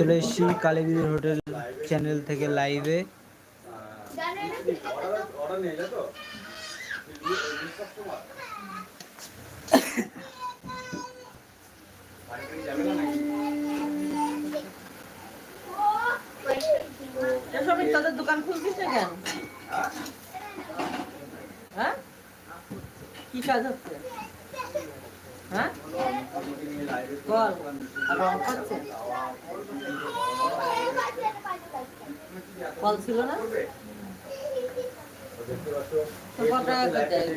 চলে এসেছি কালীবিদির hotel channel থেকে লাইভে। তাদের হ্যাঁ? কি কাজ হচ্ছে? হ্যাঁ? বল। রং খাচ্ছে কল ছিল না? দেয়?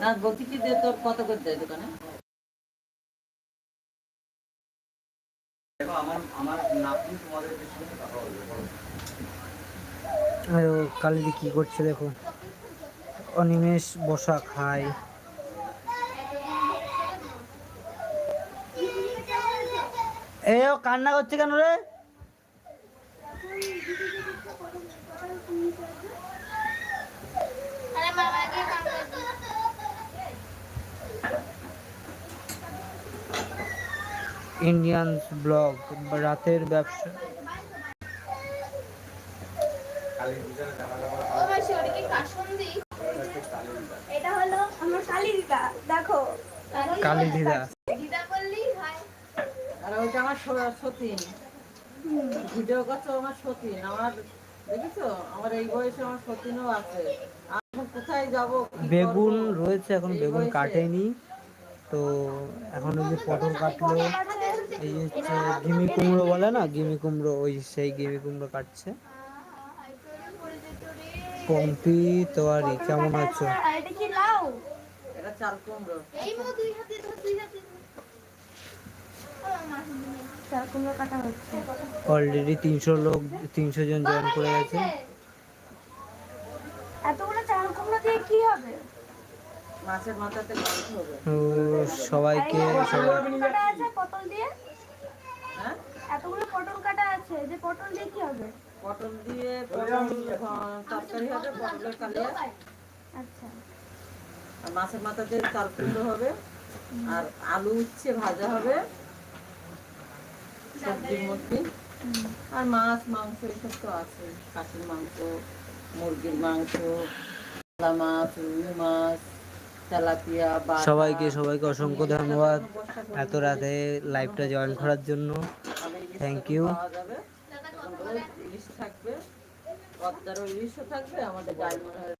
না বলছি কি যে তোর কত করে দেয় দোকানে? আর কালীদি কি করছে দেখো? অনিমেষ বসা খায়। এ কান্না করছে কেন রে? ইন্ডিয়ানস ব্লগ, রাতের ব্যবসা ও মাসি ওটা কি কাসুন্দি এটা হলো আমার শালি দিদা দেখো। কালী দিদা দিদা বললেই হয়। আর ওইটা আমার সতীন। ভিডিও করছে আমার সতীন আমার দেখেছ? আমার এই বয়সে আমার সতীনও আছে। এখন কোথায় যাব? বেগুন রয়েছে এখন বেগুন কাটেনি। তো এখন ওই যে পটল কাটলো। এই যে হচ্ছে গিমি কুমড়ো বলে না? গিমি কুমড়ো ওই সেই গিমি কুমড়ো কাটছে পম্পি তোয়ারি কেমন আছো আর এটা কি লাউ এটা চাল কুমড়ো এই মো দুই হাতে ধর দুই হাতে চাল কুমড়ো। কাটা হচ্ছে অলরেডি তিনশো লোক তিনশো জন জয়েন করে গেছে। এতগুলো চাল কুমড়ো দিয়ে কি হবে মাছের মাথাতে গন্ধ হবে। তো সবাইকে সবাই পটল কাটা আছে পটল দিয়ে? হ্যাঁ? এতগুলো পটল কাটা আছে যে পটল দিয়ে কি হবে? পটল দিয়ে তরকারি হবে পটলের কালিয়া। আচ্ছা। আর মাছের মাথাতে চাল কুমড়ো হবে আর আলু উচ্ছে ভাজা হবে সবজির মধ্যে। আর মাছ মাংস এসব তো আছে। খাসির মাংস মুরগির মাংস মাছ রুই মাছ তেলাপিয়া সবাইকে সবাইকে অসংখ্য ধন্যবাদ। এত রাতে লাইভটা জয়েন করার জন্য। আবার ইলিশ Thank মাছও you. পাওয়া যাবে। তখন রোজ ইলিশ থাকবে পদ্মারও ইলিশও থাকবে আমাদের ডায়মন্ডের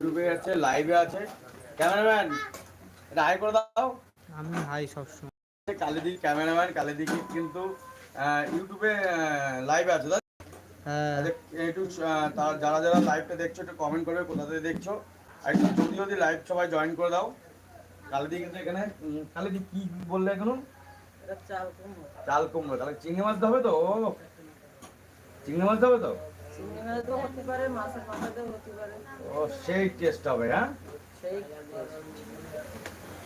ইউটিউবে আছে লাইভে আছে। ক্যামেরাম্যান এটা হাই করে দাও। আমি হাই সবসময়। কালিদি ক্যামেরাম্যান কিন্তু আহ, ইউটিউবে লাইভে আছে। হ্যাঁ। একটু আহ, তার- যারা যারা লাইভটা দেখছ একটু কমেন্ট করবে কোথা থেকে দেখছ? আর একটু যদি যদি লাইভ সবাই জয়েন করে দাও। কালিদি কিন্তু এখানে কালিদি কি বললে এখনও? চাল কুমড়ো। তাহলে চিংড়ি মাছ হবে তো? চিংড়ি মাছ হবে তো? ও সেই টেস্ট হবে হ্যাঁ? সেই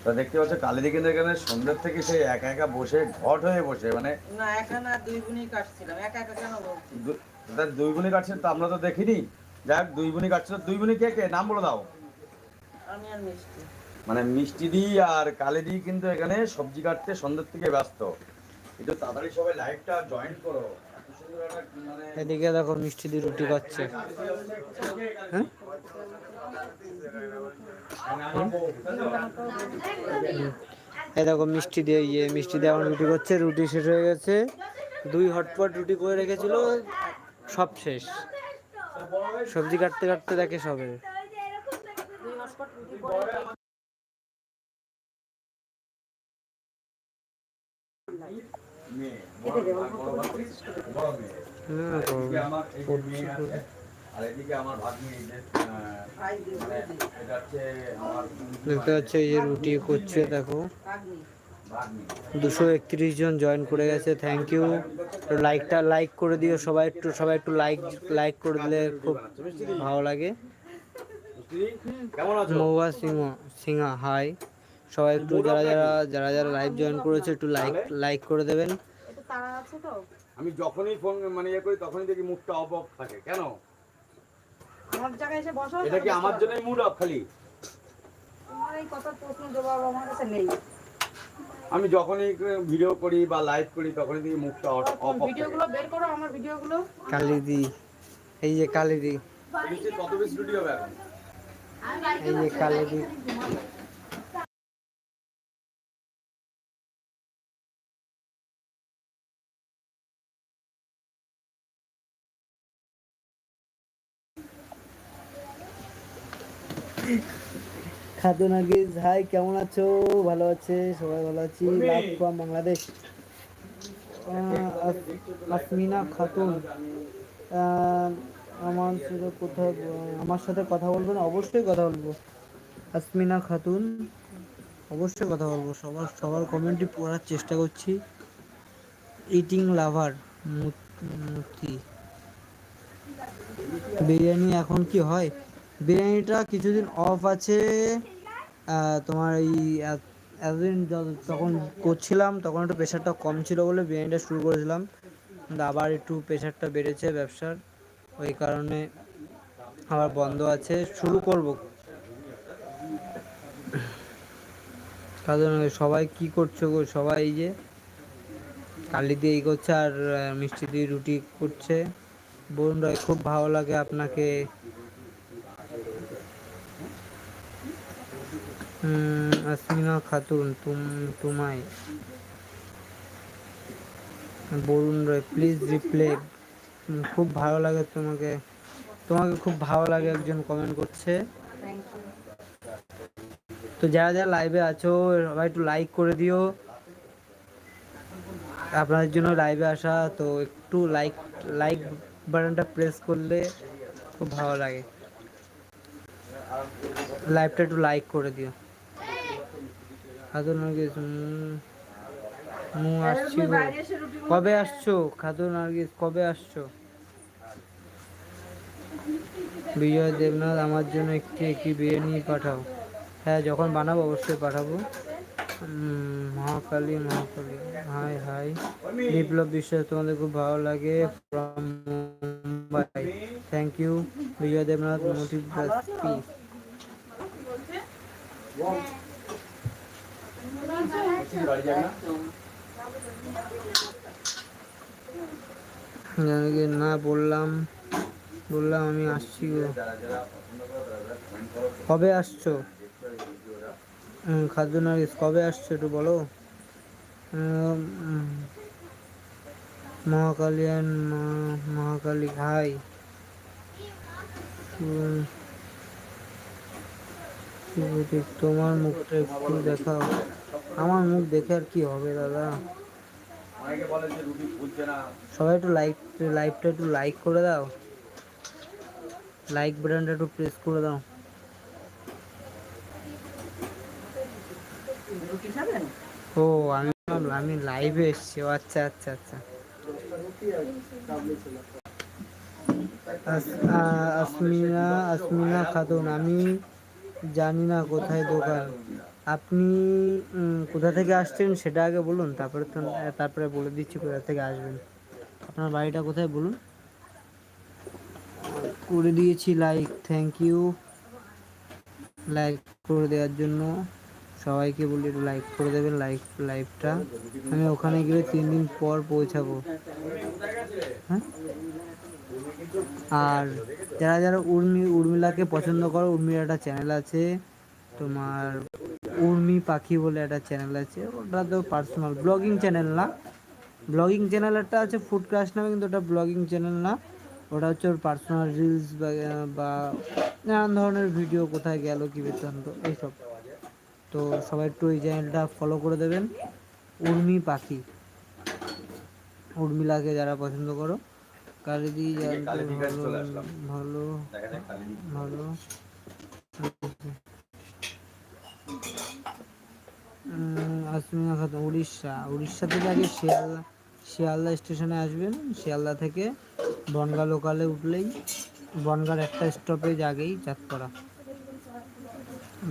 তা দেখতে পাচ্ছ কালিদি কিন্তু এখানে সন্ধ্যের থেকে সে একা একা বসে ঘট হয়ে বসে মানে না একা না দুই গুণই কাটছিলাম। একা একা কেন বলছি দুই তো আমরা তো দেখিনি। যাক দুই বোনই কাটছে তো দুই বোনই কে কে? নাম বলে দাও। আমি আর মিষ্টি। মানে মিষ্টি দি আর কালি দি কিন্তু এখানে সবজি কাটতে সন্ধ্যের থেকে ব্যস্ত। একটু তাড়াতাড়ি সবাই লাইভটা জয়েন করো। মানে এদিকে দেখো মিষ্টি দিয়ে রুটি খাচ্ছে। হ্যাঁ? এই দেখো মিষ্টি দিয়ে ইয়ে মিষ্টি দিয়ে এখন রুটি করছে রুটি শেষ হয়ে গেছে। দুই হটপট রুটি করে রেখেছিল সব শেষ। সবজি কাটতে কাটতে দেখে সবে। দেখতে পাচ্ছ যে রুটি করছে, দেখো। দুশো একত্রিশ জন জয়েন করে গেছে থ্যাংক ইউ লাইকটা লাইক করে দিও সবাই একটু সবাই একটু লাইক লাইক করে দিলে খুব ভালো লাগে। সিংহ সিংহা হাই সবাই একটু যারা যারা যারা যারা লাইভ জয়েন করেছে একটু লাইক লাইক করে দেবেন। আমি যখনই ফোন মানে ইয়ে করি তখনই দেখি মুখটা অফ অফ থাকে। কেন? আমার জায়গায় এসে বসো এটা কি আমার জন্যই মুড অফ খালি? তোমার এই কথা প্রশ্ন জবাব আমার কাছে নেই। আমি যখনই ভিডিও করি বা লাইভ করি তখনই দেখি মুখটা অফ অফ ভিডিওগুলো বের করো আমার ভিডিওগুলো কালিদি এই যে কালিদি। কত বেশি হবে এখন এই যে কালিদি খাদ্য নাগিস হাই কেমন আছো? ভালো আছে? সবাই ভালো আছি। ফ্রম বাংলাদেশ। আসমিনা খাতুন। আহ, আমার সাথে কোথায়, আমার সাথে কথা বলবেন? অবশ্যই কথা বলব। আসমিনা খাতুন, অবশ্যই কথা বলব। সবার সবার কমেন্টই পড়ার চেষ্টা করছি। ইটিং লাভার মূর্তি। বিরিয়ানি এখন কি হয়? বিরিয়ানিটা কিছুদিন অফ আছে। তোমার এই এত- এতদিন যখন করছিলাম, তখন একটু প্রেশারটা কম ছিল বলে বিরিয়ানিটা শুরু করেছিলাম। আবার একটু প্রেশারটা বেড়েছে ব্যবসার। ওই কারণে আবার বন্ধ আছে। শুরু করব। কারণ সবাই কি করছ গো? সবাই যে কালি দিয়ে এই করছে আর মিষ্টি দিয়ে রুটি করছে। বরুণ রায় খুব ভালো লাগে আপনাকে। আসমিনা খাতুন, তুম, তোমায়। বরুণ রায় প্লিজ রিপ্লে খুব ভালো লাগে তোমাকে। তোমাকে খুব ভালো লাগে একজন কমেন্ট করছে। তো যারা যারা লাইভে আছো, সবাই একটু লাইক করে দিও। আপনাদের জন্য লাইভে আসা, তো একটু লাইক লাইক বাটনটা প্রেস করলে খুব ভালো লাগে। লাইভটা একটু লাইক করে দিও। খাতুন নার্গিস মু আসছি কবে আসছো? খাতুন নার্গিস, কবে আসছো? বিজয় দেবনাথ, আমার জন্য একটি একটি বিরিয়ানি পাঠাও। হ্যাঁ যখন বানাবো অবশ্যই পাঠাবো। মহাকালী মহাকালী। Hi hi. বিপ্লব বিশ্বাস, তোমাদের খুব ভালো লাগে Mumbai thank you Bijoy Debnath motive না বললাম। বললাম আমি আসছি গো। কবে আসছো? খাদ্য নার্গিস কবে আসছো একটু বলো? মহাকালিয়ান মহাকালী হাই তোমার মুখটা একটু দেখাও। আমার মুখ দেখে আর কি হবে দাদা? সবাই একটু লাইক লাইভটা একটু লাইক করে দাও। লাইক বাটনটা একটু প্রেস করে দাও। ও, আমি আমি লাইভে এসেছি। আচ্ছা আচ্ছা আচ্ছা। আসমিনা আসমিনা খাতুন, আমি জানি না কোথায় দোকান। আপনি কোথা থেকে আসছেন সেটা আগে বলুন, তারপরে তো, তারপরে বলে দিচ্ছি কোথা থেকে আসবেন। আপনার বাড়িটা কোথায় বলুন? করে দিয়েছি লাইক থ্যাংক ইউ লাইক করে দেওয়ার জন্য সবাইকে বলি একটু লাইক করে দেবেন লাইক লাইভটা আমি ওখানে গেলে তিন দিন পর পৌঁছাবো। হ্যাঁ? আর যারা যারা উর্মি, উর্মিলাকে পছন্দ করো উর্মির একটা চ্যানেল আছে। তোমার উর্মি পাখি বলে একটা চ্যানেল আছে। ওটা তো পার্সোনাল ব্লগিং চ্যানেল না। ব্লগিং চ্যানেল একটা আছে ফুড ক্রাশ নামে, কিন্তু ওটা ব্লগিং চ্যানেল না। ওটা হচ্ছে ওর পার্সোনাল রিলস বা নানান ধরনের ভিডিও কোথায় গেল কি বৃত্তান্ত এইসব। তো সবাই একটু এই চ্যানেলটা ফলো করে দেবেন। উর্মি পাখি। উর্মিলাকে যারা পছন্দ করো কালিদি ভালো ভালো ভালো। আসমিনা খাতুন উড়িষ্যা। উড়িষ্যা থেকে আগে শিয়ালদা শিয়ালদা স্টেশনে আসবেন। শিয়ালদা থেকে বনগা লোকালে উঠলেই বনগার একটা স্টপেজ আগেই চাঁদপাড়া।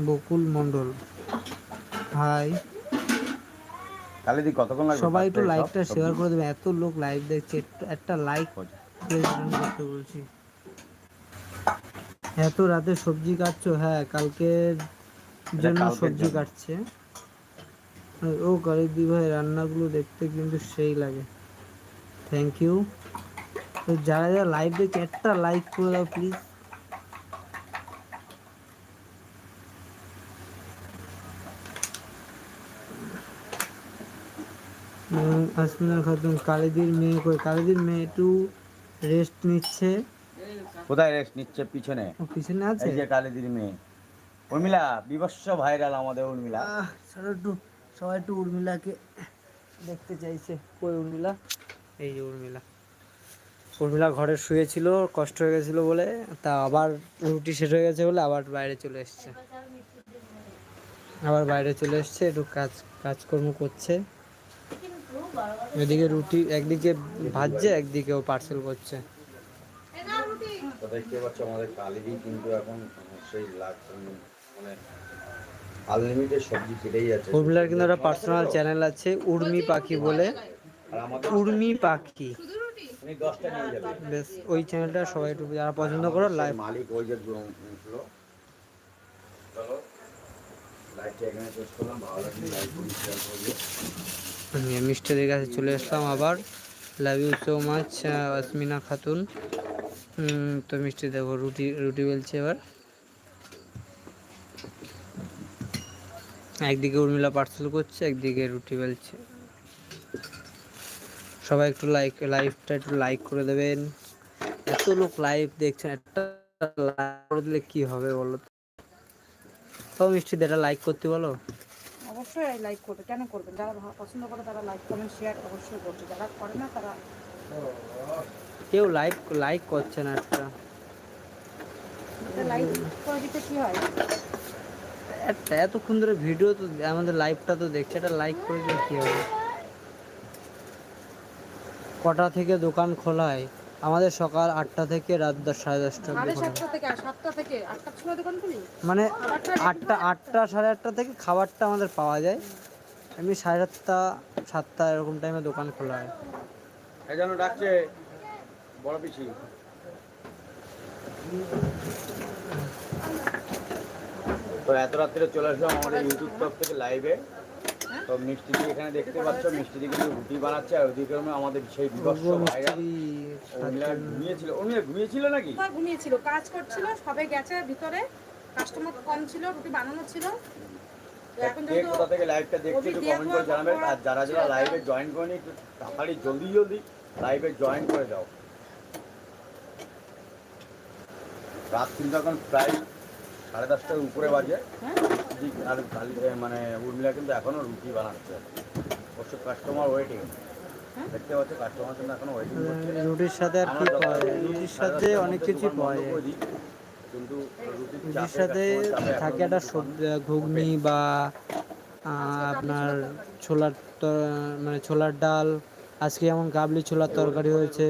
বকুল মণ্ডল। হাই কালি কতক্ষণ লাগবে সবাই একটু লাইকটা শেয়ার করে দেবে এত লোক লাইভ দেখছে একটু- একটা লাইক করতে বলছি। এত রাতে সবজি কাটছো? হ্যাঁ কালকের জন্য সবজি কাটছে। ও কালিদি ভাই রান্নাগুলো দেখতে কিন্তু সেই লাগে। থ্যাংক ইউ তো যারা যারা লাইভ দেখছে একটা লাইক করে দাও প্লিজ আসমিনা খাতুন কালিদির মেয়ে কই? কালিদির মেয়ে একটু রেস্ট নিচ্ছে। কোথায় রেস্ট নিচ্ছে? পিছনে। ও পিছনে আছে এই যে কালিদির মেয়ে। উর্মিলা বিভৎস ভাইরাল আমাদের উর্মিলা। আহ, একটু সবাই একটু উর্মিলাকে দেখতে চাইছে। কই উর্মিলা? এই যে উর্মিলা। উর্মিলা ঘরে শুয়েছিল কষ্ট হয়ে গেছিল বলে তা আবার রুটি শেষ হয়ে গেছে বলে আবার বাইরে চলে এসছে। আবার বাইরে চলে এসছে একটু কাজ কাজকর্ম করছে। এদিকে রুটি একদিকে ভাজছে একদিকে ও পার্সেল করছে দেখতে পাচ্ছ আমাদের কালিদি কিন্তু এখন সেই লাখ মানে আনলিমিটেড সবজি কেটেই যাচ্ছে। উর্মিলার কিন্তু একটা পার্সোনাল চ্যানেল আছে উর্মি পাখি বলে। উর্মি পাখি। বেশ ওই চ্যানেলটা সবাই একটু যারা পছন্দ করো লাইভ মালিক ওই যে চলো লাইভটা এখানে শেষ করলাম। ভালো লাগলে লাইক করি শেয়ার করবে মিষ্টিদের কাছে চলে আসলাম আবার। Love you so much Asmina Khatun. তো মিষ্টি দেখো রুটি রুটি বেলছে এবার। একদিকে উর্মিলা পার্সেল করছে একদিকে রুটি বেলছে। সবাই একটু লাইক লাইভটা একটু লাইক করে দেবেন। এত লোক লাইভ দেখছেন একটা লাইক করে দিলে কি হবে বলো তো? মিষ্টি এটা লাইক করতে বলো? অবশ্যই লাইক করবে। কেন করবেন যারা পছন্দ করে তারা লাইক কমেন্ট শেয়ার অবশ্যই করবে। যারা করে না তারা কেউ লাইক লাইক করছে না একটা। লাইক করে দিতে কি হয়? একটা এতক্ষণ ধরে ভিডিও তো আমাদের লাইভটা তো দেখছে এটা লাইক করে দিলে কি হবে? কটা থেকে দোকান খোলা হয়? আমাদের সকাল আটটা থেকে রাত দশ সাড়ে দশটা সাড়ে অবধি খোলা। সাতটা থেকে আর থেকে দোকান খুলি? মানে আটটা আটটা সাড়ে আটটা থেকে খাবারটা আমাদের পাওয়া যায়। এমনি সাড়ে সাতটা সাতটা এরকম টাইমে দোকান খোলা হয়। এই জন্য ডাকছে বড় পিসি। তো এত রাত্রে চলে আসলাম আমাদের ইউটিউব তরফ থেকে লাইভে তো মিষ্টি দি এখানে দেখতে পাচ্ছ মিষ্টি দি কিন্তু রুটি বানাচ্ছে আর ওদিকে আমাদের সেই বিভৎস ভাইরা। ঘুমিয়েছিল। উর্মিলা ঘুমিয়েছিল নাকি? ঘুমিয়েছিল কাজ করছিল সবে গেছে ভিতরে। কাস্টমার কম ছিল রুটি বানানো ছিল। কোথা থেকে লাইভটা দেখছে একটু কমেন্ট করে জানাবেন আর যারা যারা লাইভে জয়েন করেনি একটু তাড়াতাড়ি জলদি জলদি লাইভে জয়েন করে দাও। রাত কিন্তু এখন প্রায় সাড়ে দশটার উপরে বাজে। আর কালি মানে উর্মিলা কিন্তু এখনও রুটি বানাচ্ছে। অবশ্য কাস্টমার ওয়েটিং দেখতে পাচ্ছ কাস্টমার কিন্তু এখনও ওয়েটিং রুটির সাথে আর কি পাওয়া যায়? রুটির সাথে অনেক দোকান পাওয়া যায়। কিন্তু রুটির সাথে থাকে একটা সবজি ঘুগনি বা আপনার ছোলার মানে ছোলার ডাল আজকে যেমন কাবলি ছোলার তরকারি হয়েছে।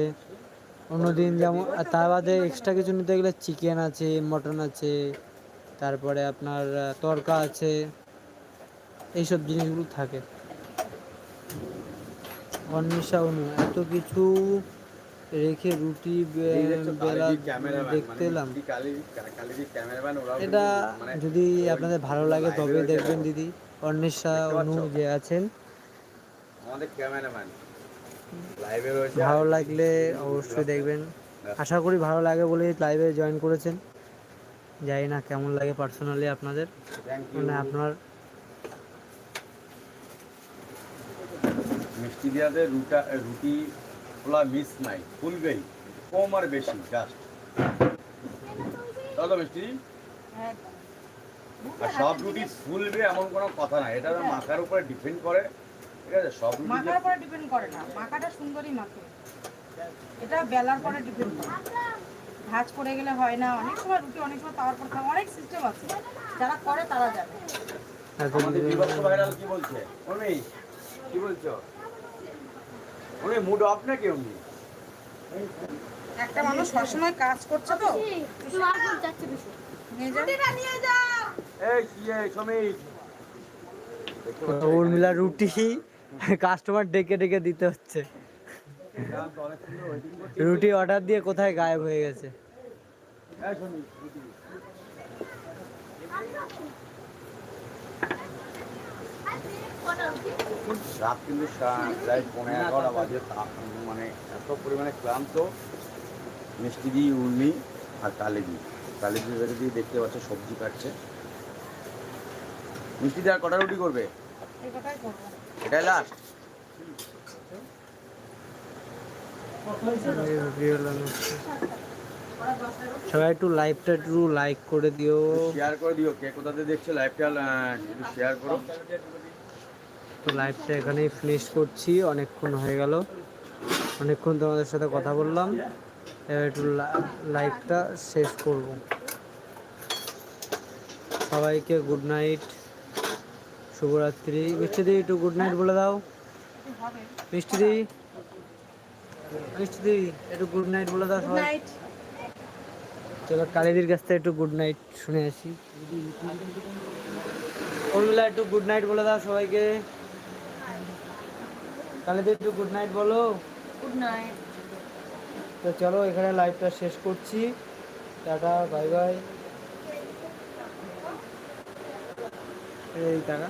অন্যদিন যেমন আর তার বাদে এক্সট্রা কিছু নিতে গেলে চিকেন আছে মটন আছে। তারপরে আপনার তরকা আছে এইসব জিনিসগুলো থাকে। অন্বেষা অনু এত কিছু রেখে রুটি বেলা দেখতে মানে এলাম। এটা মানে যদি আপনাদের ভালো লাগে তবে দেখবেন দিদি। অন্বেষা অনু যে আছেন। ভালো লাগলে অবশ্যই দেখবেন। আশা করি ভালো লাগে বলে লাইভে জয়েন করেছেন। জানি না কেমন লাগে পার্সোনালি আপনাদের। মানে আপনার মিষ্টি দিয়াতে রুটা রুটি খোলা মিস নাই ফুলবেই কম আর বেশি জাস্ট তাহলে মিষ্টি? হ্যাঁ, আর সব রুটি ফুলবে এমন কোনো কথা নাই এটা মাখার উপরে ডিপেন্ড করে ঠিক আছে? সব রুটি মাখার উপরে ডিপেন্ড করে না মাখাটা সুন্দরই মাখে। এটা বেলার পরে ডিপেন্ড করে। ভাজ পড়ে গেলে হয় না অনেক সময় রুটি অনেক সময় তাওয়ার পর খাওয়া অনেক সিস্টেম আছে। যারা করে তারা আমাদের বিভৎস ভাইরাল কি বলছে? উনি কি বলছো? উনি মুড অফ নাকি উনি একটা মানুষ সবসময় কাজ করছে তো। উর্মিলা রুটি কাস্টমার ডেকে ডেকে দিতে হচ্ছে ক্লান্ত অনেক সুন্দর ওয়েটিং করছি রুটি অর্ডার দিয়ে কোথায় গায়েব হয়ে গেছে? রাত কিন্তু প্রায় পনেরো এগারোটা বাজে। মানে এত পরিমাণে ক্লান্ত। মিষ্টি দিয়ে উর্মি আর কালেদি। কালেদি বেড়ে দিয়ে দেখতে পাচ্ছে সবজি কাটছে। মিষ্টি দিয়ে আর কটা রুটি করবে? এটাই লাস্ট এই রুটিওয়ালা মিষ্টি। সবাই একটু লাইভটা একটু লাইক করে দিও। শেয়ার করে দিও কে কোথাতে দেখছ লাইভটা একটু শেয়ার করো। তো লাইভটা এখানেই ফিনিশ করছি অনেকক্ষণ হয়ে গেল। অনেকক্ষণ তোমাদের সাথে কথা বললাম এবার একটু লাইভটা শেষ করব। সবাইকে গুড নাইট শুভরাত্রি। মিষ্টি দি একটু গুড নাইট বলে দাও। মিষ্টি দি। মিষ্টি একটু গুড নাইট বলে দাও সবাই। নাইট চলো কালিদির কাছ থেকে একটু গুড নাইট শুনে আসি। উর্মিলা একটু গুড নাইট বলে দাও সবাইকে। কালিদি একটু গুড নাইট বলো। গুড নাইট তো চলো এখানে লাইভটা শেষ করছি। টাটা বাই বাই এই টাকা